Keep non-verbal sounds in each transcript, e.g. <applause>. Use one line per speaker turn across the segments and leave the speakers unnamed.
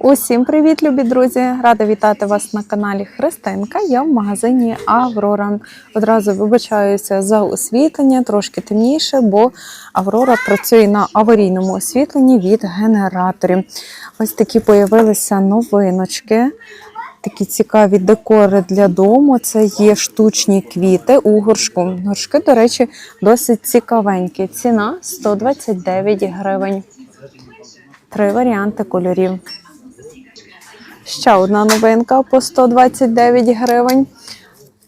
Усім привіт, любі друзі! Рада вітати вас на каналі Христинка. Я в магазині Аврора. Одразу вибачаюся за освітлення, трошки темніше, бо Аврора працює на аварійному освітленні від генераторів. Ось такі появилися новиночки. Такі цікаві декори для дому. Це є штучні квіти у горшку. Горшки, до речі, досить цікавенькі. Ціна 129 гривень. Три варіанти кольорів. Ще одна новинка по 129 гривень.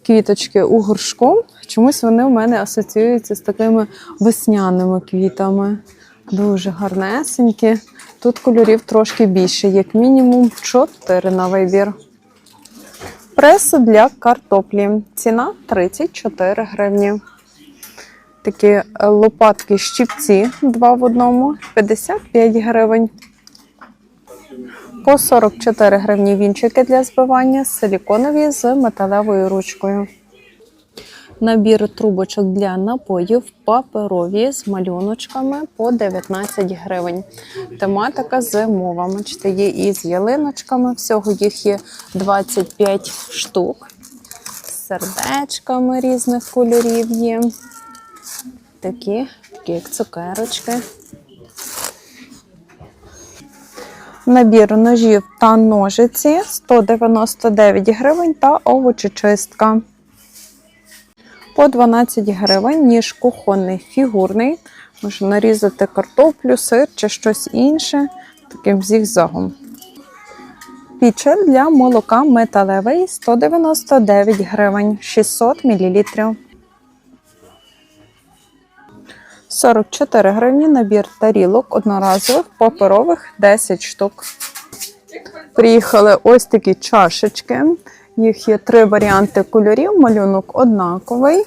Квіточки у горшку. Чомусь вони в мене асоціюються з такими весняними квітами. Дуже гарнесенькі. Тут кольорів трошки більше, як мінімум 4 на вибір. Прес для картоплі. Ціна 34 гривні. Такі е, лопатки щипці 2 в одному 55 гривень. По 44 гривні вінчики для збивання, силіконові з металевою ручкою. Набір трубочок для напоїв паперові з малюночками по 19 гривень. Тематика зимова. Бачите, є і з ялиночками. Всього їх є 25 штук. З сердечками різних кольорів є. Такі, такі як цукерочки. Набір ножів та ножиці 199 гривень та овочечистка. По 12 гривень ніж кухонний фігурний. Можна нарізати картоплю, сир чи щось інше таким зігзагом. Пічер для молока металевий 199 гривень 600 мл. 44 гривні набір тарілок одноразових паперових 10 штук. Приїхали ось такі чашечки. Їх є три варіанти кольорів. Малюнок однаковий.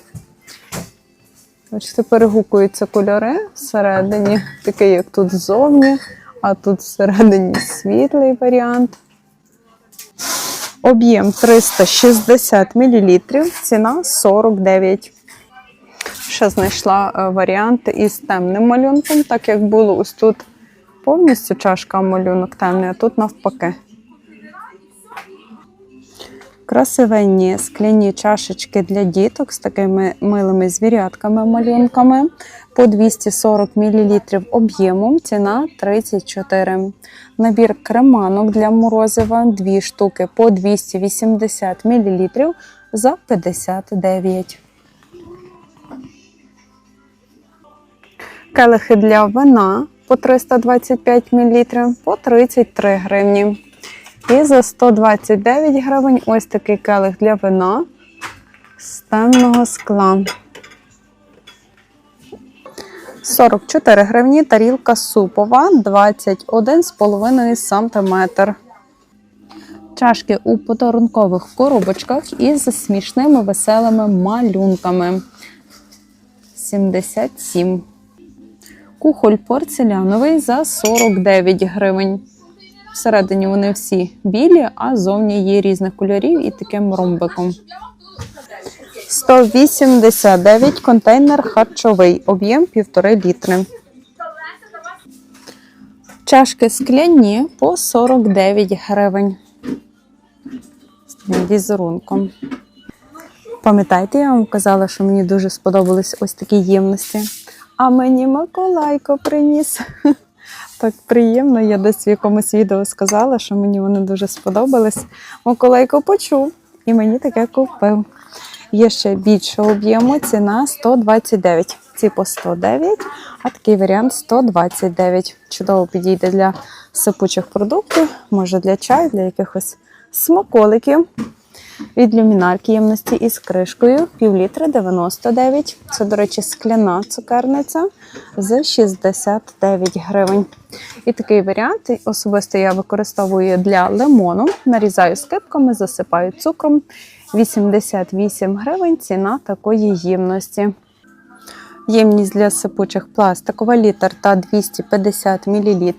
Бачите, перегукуються кольори всередині, такий, як тут ззовні, а тут всередині світлий варіант. Об'єм 360 мл, ціна 49 Ще знайшла е, варіант із темним малюнком, так як було ось тут повністю чашка малюнок темний, а тут навпаки. Красивенні скляні чашечки для діток з такими милими звірятками малюнками по 240 мл об'ємом, ціна 34. Набір креманок для морозива 2 штуки по 280 мл за 59. Келихи для вина по 325 мл по 33 гривні. І за 129 гривень ось такий келих для вина з темного скла. 44 гривні тарілка супова 21,5 см. Чашки у подарункових коробочках із смішними веселими малюнками. 77. Кухоль порцеляновий за 49 гривень. Всередині вони всі білі, а зовні є різних кольорів і таким ромбиком. 189 контейнер харчовий, об'єм 1,5 літри. Чашки скляні по 49 гривень. Візерунком. Пам'ятаєте, я вам казала, що мені дуже сподобались ось такі ємності. А мені Миколайко приніс. <laughs> Так приємно. Я десь в якомусь відео сказала, що мені вони дуже сподобались. Миколайко почув і мені таке купив. Є ще більше об'єму, ціна 129. Ці по 109, а такий варіант 129. Чудово підійде для сипучих продуктів, може для чаю, для якихось смаколиків. Від люмінарки ємності із кришкою пів літра 99. Це, до речі, скляна цукерниця за 69 гривень. І такий варіант особисто я використовую для лимону. Нарізаю скипками, засипаю цукром. 88 гривень ціна такої ємності. Ємність для сипучих пластикова літр та 250 мл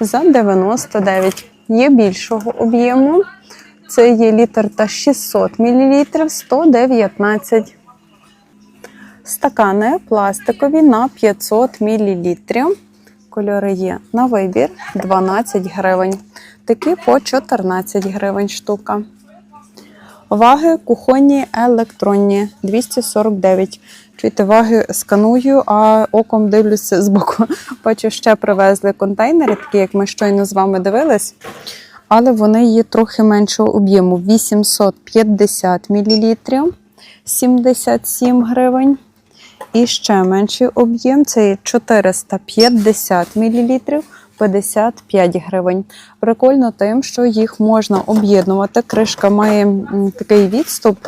за 99 Є більшого об'єму. Це є літр та 600 мл 119. Стакани пластикові на 500 мл. Кольори є на вибір 12 гривень. Такі по 14 гривень штука. Ваги кухонні електронні 249. Чуєте, ваги сканую, а оком дивлюся збоку. <laughs> Бачу, ще привезли контейнери, такі як ми щойно з вами дивились. Але вони є трохи меншого об'єму 850 мл, 77 гривень. І ще менший об'єм це є 450 мл, 55 гривень. Прикольно тим, що їх можна об'єднувати. Кришка має такий відступ,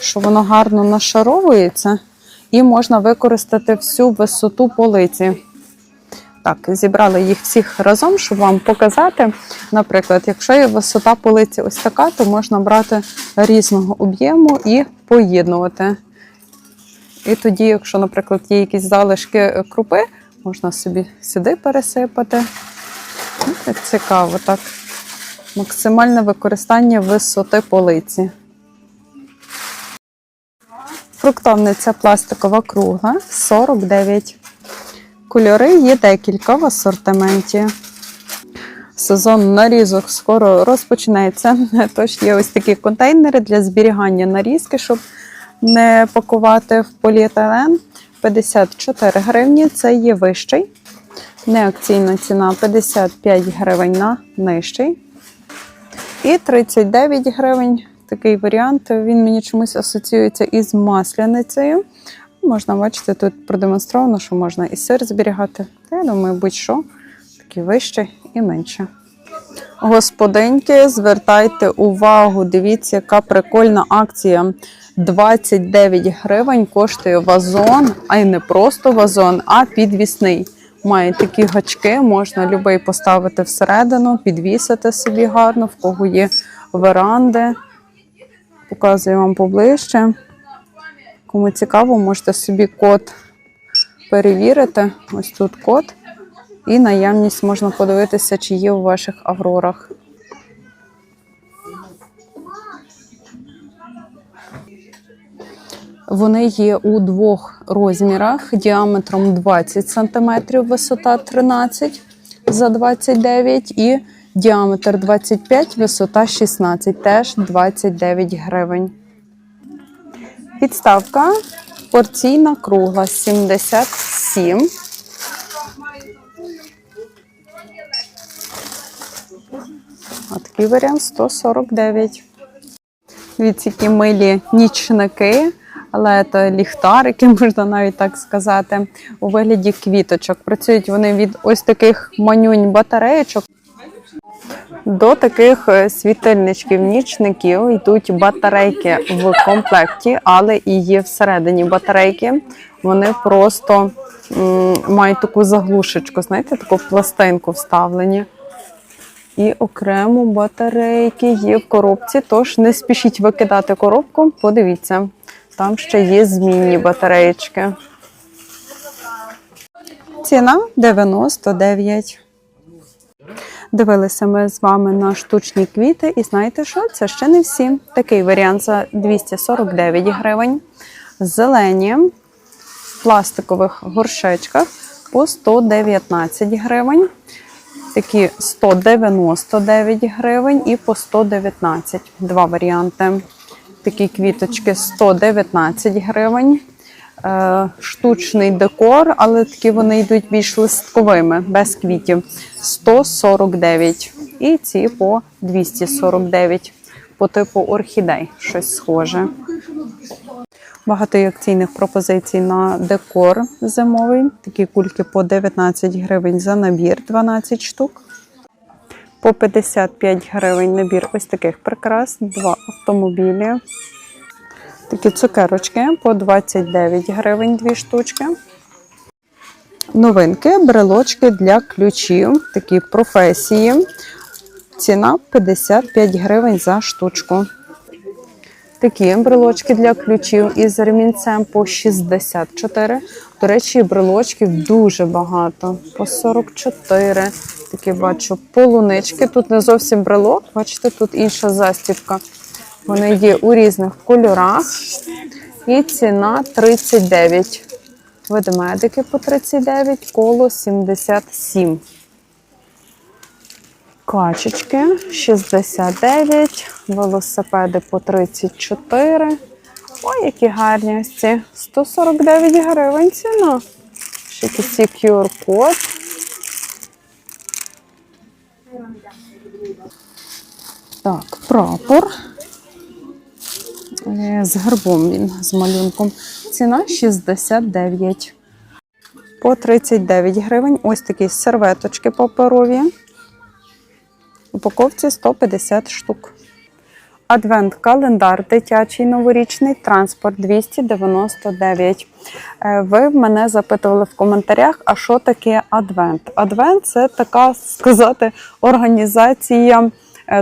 що воно гарно нашаровується, і можна використати всю висоту полиці. Так, зібрали їх всіх разом, щоб вам показати. Наприклад, якщо є висота полиці ось така, то можна брати різного об'єму і поєднувати. І тоді, якщо, наприклад, є якісь залишки е, крупи, можна собі сюди пересипати. Ну, так цікаво, так. Максимальне використання висоти полиці. Фруктовниця пластикова кругла 49. Кольори є декілька в асортименті. Сезон нарізок скоро розпочнеться. <laughs> Тож є ось такі контейнери для зберігання нарізки, щоб не пакувати в поліетилен. 54 гривні це є вищий. Неакційна ціна 55 гривень на нижчий. І 39 гривень. Такий варіант. Він мені чомусь асоціюється із масляницею. Можна бачити, тут продемонстровано, що можна і сир зберігати. Та я думаю, будь-що, такі вище і менше. Господинки, звертайте увагу, дивіться, яка прикольна акція. 29 гривень коштує вазон, а й не просто вазон, а підвісний. Має такі гачки, можна любий поставити всередину, підвісити собі гарно, в кого є веранди. Показую вам поближче. Кому цікаво, можете собі код перевірити. Ось тут код. І наявність можна подивитися, чи є у ваших аврорах. Вони є у двох розмірах: діаметром 20 см, висота 13 за 29 і діаметр 25, висота 16, теж 29 гривень. Підставка порційна кругла 77. А такий варіант 149. Дивіться, які милі нічники, але це ліхтарики, <laughs> можна навіть так сказати, у вигляді квіточок. Працюють вони від ось таких манюнь батареєчок до таких е, світильничків, нічників йдуть батарейки в комплекті, але і є всередині батарейки. Вони просто м, мають таку заглушечку, знаєте, таку пластинку вставлені. І окремо батарейки є в коробці, тож не спішіть викидати коробку. Подивіться, там ще є змінні батареєчки. Ціна 99. Дивилися ми з вами на штучні квіти, і знаєте що? Це ще не всі. Такий варіант за 249 гривень. Зелені в пластикових горшечках по 119 гривень. Такі 199 гривень і по 119. Два варіанти. Такі квіточки 119 гривень. Е, штучний декор, але такі вони йдуть більш листковими, без квітів. 149. І ці по 249 по типу орхідей, щось схоже. Багато акційних пропозицій на декор зимовий. Такі кульки по 19 гривень за набір, 12 штук. По 55 гривень набір ось таких прикрас, два автомобілі. Такі цукерочки по 29 гривень, дві штучки. Новинки, брелочки для ключів, такі професії. Ціна 55 гривень за штучку. Такі брелочки для ключів із ремінцем по 64. До речі, брелочків дуже багато. По 44. Такі бачу полунички. Тут не зовсім брелок, бачите, тут інша застібка. Вони є у різних кольорах. І ціна 39. Ведмедики по 39, коло 77. Качечки 69, велосипеди по 34. Ой, які гарні ось ці. 149 гривень ціна. Ще якийсь QR-код. Так, прапор. Е, З гербом він, з малюнком. Ціна 69. По 39 гривень. Ось такі серветочки паперові. Упаковці 150 штук. Адвент-календар дитячий новорічний транспорт 299. Е, Ви мене запитували в коментарях, а що таке адвент? Адвент це така сказати організація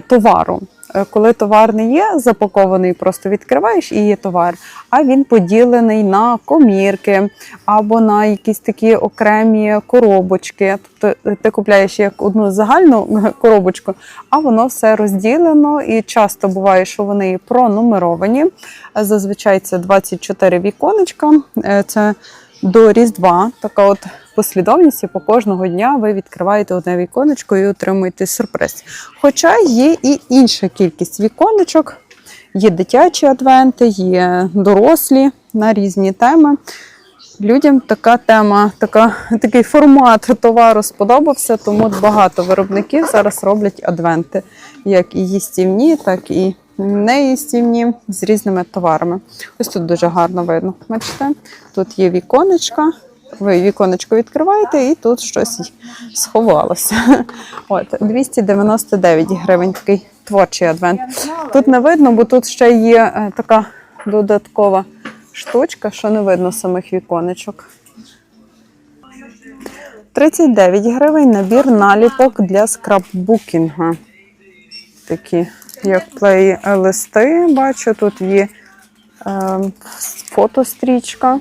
товару. Е, Коли товар не є запакований, просто відкриваєш і є товар, а він поділений на комірки або на якісь такі окремі коробочки. Тобто ти купляєш як одну загальну <laughs> коробочку, а воно все розділено і часто буває, що вони пронумеровані. Зазвичай це 24 віконечка. Е, Це до Різдва така от послідовність, і по кожного дня ви відкриваєте одне віконечко і отримуєте сюрприз. Хоча є і інша кількість віконечок. Є дитячі адвенти, є дорослі на різні теми. Людям така тема, така, такий формат товару сподобався, тому багато виробників зараз роблять адвенти, як і їстівні, так і неїстівні з різними товарами. Ось тут дуже гарно видно. Бачите, тут є віконечка. Ви віконечко відкриваєте, і тут щось сховалося. <laughs> От 299 гривень такий творчий адвент. Тут не видно, бо тут ще є е, така додаткова штучка, що не видно самих віконечок. 39 гривень набір наліпок для скраббукінга. Такі, як плей листи, бачу, тут є е, фотострічка.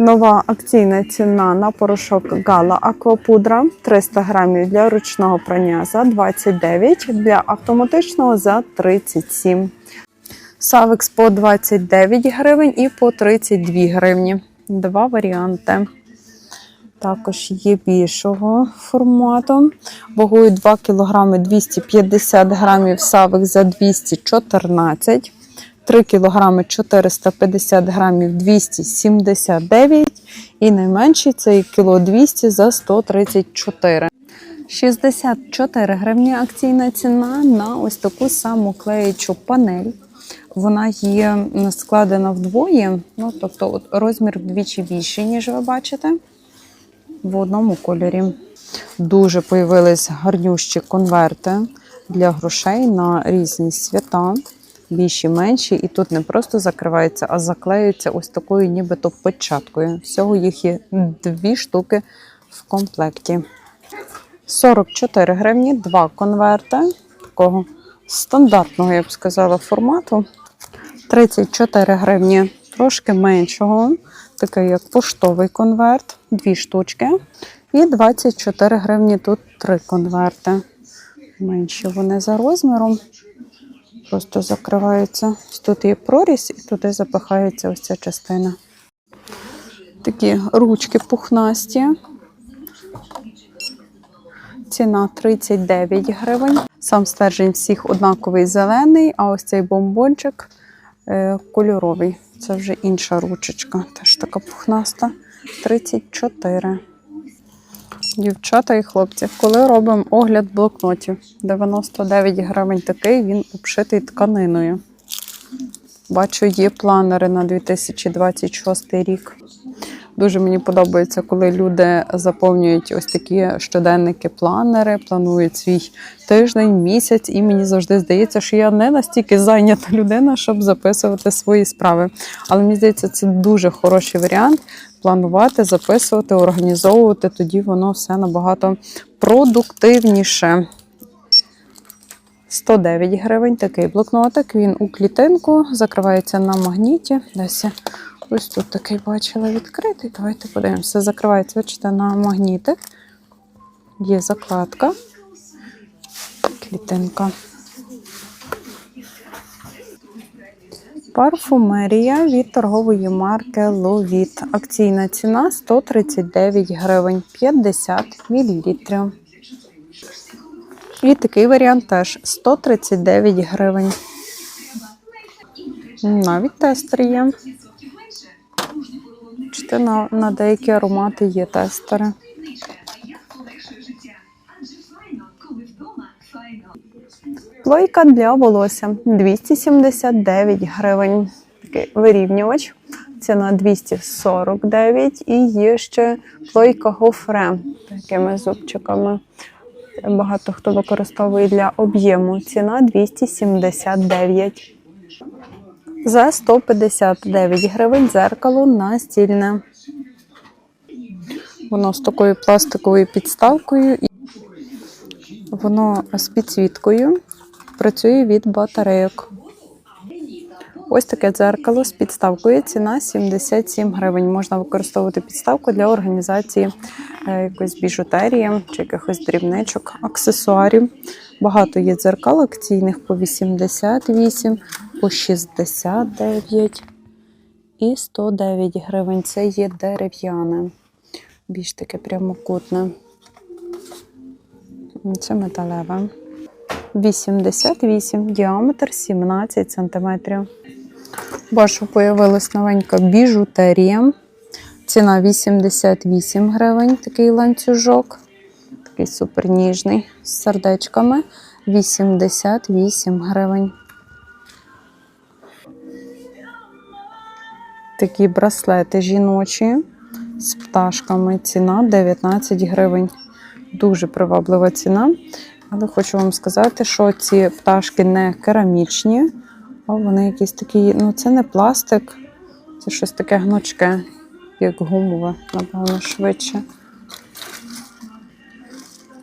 Нова акційна ціна на порошок Гала Аквапудра 300 грамів для ручного прання за 29, для автоматичного за 37. Савекс по 29 гривень і по 32 гривні. Два варіанти. Також є більшого формату. Вагою 2 кг 250 грамів савик за 214 3 кг 450 грамів 279 і найменший це кіло 200 за 134. 64 гривні акційна ціна на ось таку саму клеючу панель. Вона є складена вдвоє, ну тобто от розмір вдвічі більший, ніж ви бачите, в одному кольорі. Дуже появились гарнющі конверти для грошей на різні свята більші, менші, і тут не просто закриваються, а заклеюються ось такою, нібито печаткою. Всього їх є дві штуки в комплекті. 44 гривні, два конверти такого стандартного, я б сказала, формату. 34 гривні, трошки меншого, такий як поштовий конверт, дві штучки. І 24 гривні тут три конверти. Менші вони за розміром просто закриваються. Тут є прорізь, і туди запихається ось ця частина. Такі ручки пухнасті. Ціна 39 гривень. Сам стержень всіх однаковий зелений, а ось цей бомбончик е, кольоровий. Це вже інша ручечка, теж така пухнаста. 34. Дівчата і хлопці, коли робимо огляд блокнотів, 99 гривень такий, він обшитий тканиною. Бачу, є планери на 2026 рік. Дуже мені подобається, коли люди заповнюють ось такі щоденники, планери, планують свій тиждень, місяць, і мені завжди здається, що я не настільки зайнята людина, щоб записувати свої справи. Але мені здається, це дуже хороший варіант планувати, записувати, організовувати. Тоді воно все набагато продуктивніше. 109 гривень такий блокнотик. Він у клітинку, закривається на магніті. Десь ось тут такий бачила відкритий. Давайте подивимося. Закривається, бачите, на магнітик. Є закладка. Клітинка. Парфумерія від торгової марки Ловіт. Акційна ціна 139 гривень 50 мл. І такий варіант теж 139 гривень. Навіть тестер є. Чи на, на деякі аромати є тестери. Плойка для волосся 279 гривень. Такий вирівнювач. Ціна 249 і є ще плойка гофре такими зубчиками. Багато хто використовує для об'єму. Ціна 279. За 159 гривень дзеркало настільне. Воно з такою пластиковою підставкою воно з підсвіткою працює від батарейок. Ось таке дзеркало з підставкою. Ціна 77 гривень. Можна використовувати підставку для організації е, якоїсь біжутерії чи якихось дрібничок, аксесуарів. Багато є дзеркал акційних по 88, по 69 і 109 гривень. Це є дерев'яне, більш таке прямокутне. Це металеве. 88, діаметр 17 см. Бачу, появилась новенька біжутерія. Ціна 88 гривень, такий ланцюжок. Такий супер ніжний з сердечками. 88 гривень. Такі браслети жіночі з пташками. Ціна 19 гривень. Дуже приваблива ціна. Але хочу вам сказати, що ці пташки не керамічні, а вони якісь такі, ну це не пластик, це щось таке гнучке, як гумове, напевно, швидше.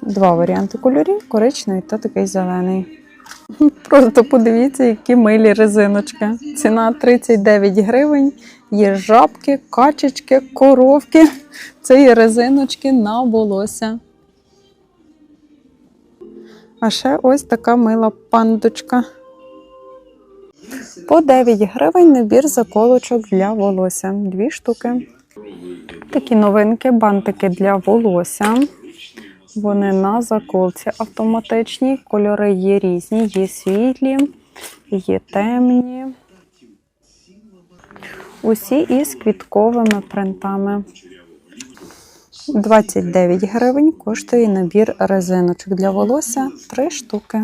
Два варіанти кольорів: коричневий та такий зелений. <laughs> Просто подивіться, які милі резиночки. Ціна 39 гривень. Є жабки, качечки, коровки. Це є резиночки на волосся. А ще ось така мила пандочка. По 9 гривень набір заколочок для волосся. Дві штуки. Такі новинки, бантики для волосся. Вони на заколці автоматичні. Кольори є різні, є світлі, є темні. Усі із квітковими принтами. 29 гривень коштує набір резиночок для волосся 3 штуки.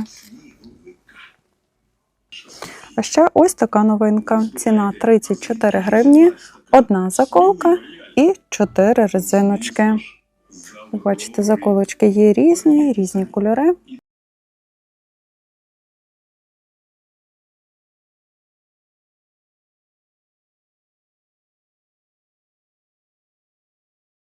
А ще ось така новинка. Ціна 34 гривні, одна заколка і 4 резиночки. Бачите, заколочки є різні, різні кольори.